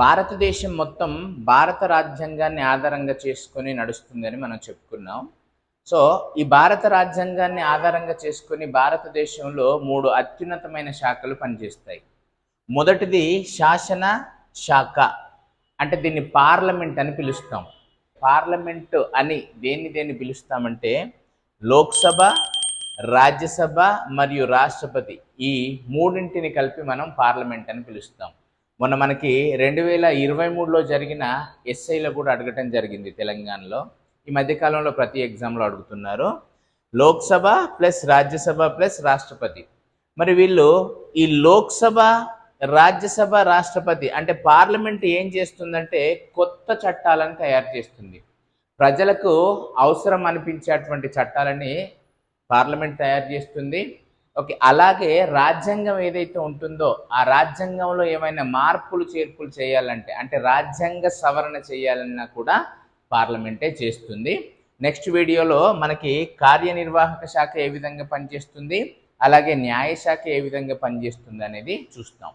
భారతదేశం మొత్తం భారత రాజ్యాంగాన్ని ఆధారంగా చేసుకొని నడుస్తుందని మనం చెప్పుకున్నాం. సో ఈ భారత రాజ్యాంగాన్ని ఆధారంగా చేసుకొని భారతదేశంలో మూడు అత్యున్నతమైన శాఖలు పనిచేస్తాయి. మొదటిది శాసన శాఖ అంటే దీన్ని పార్లమెంట్ అని పిలుస్తాం. పార్లమెంట్ అని దేన్ని దేన్ని పిలుస్తామంటే లోక్సభ రాజ్యసభ మరియు రాష్ట్రపతి ఈ మూడింటిని కలిపి మనం పార్లమెంట్ అని పిలుస్తాం. మొన్న మనకి రెండు వేల ఇరవై మూడులో జరిగిన ఎస్ఐలో కూడా అడగటం జరిగింది తెలంగాణలో. ఈ మధ్యకాలంలో ప్రతి ఎగ్జామ్లో అడుగుతున్నారు. లోక్సభ ప్లస్ రాజ్యసభ ప్లస్ రాష్ట్రపతి. మరి వీళ్ళు ఈ లోక్సభ రాజ్యసభ రాష్ట్రపతి అంటే పార్లమెంట్ ఏం చేస్తుందంటే కొత్త చట్టాలను తయారు చేస్తుంది. ప్రజలకు అవసరం అనిపించేటువంటి చట్టాలని పార్లమెంట్ తయారు చేస్తుంది. ఓకే అలాగే రాజ్యాంగం ఏదైతే ఉంటుందో ఆ రాజ్యాంగంలో ఏమైనా మార్పులు చేర్పులు చేయాలంటే అంటే రాజ్యాంగ సవరణ చేయాలన్నా కూడా పార్లమెంటే చేస్తుంది. నెక్స్ట్ వీడియోలో మనకి కార్యనిర్వాహక శాఖ ఏ విధంగా పనిచేస్తుంది అలాగే న్యాయశాఖ ఏ విధంగా పనిచేస్తుంది అనేది చూస్తాం.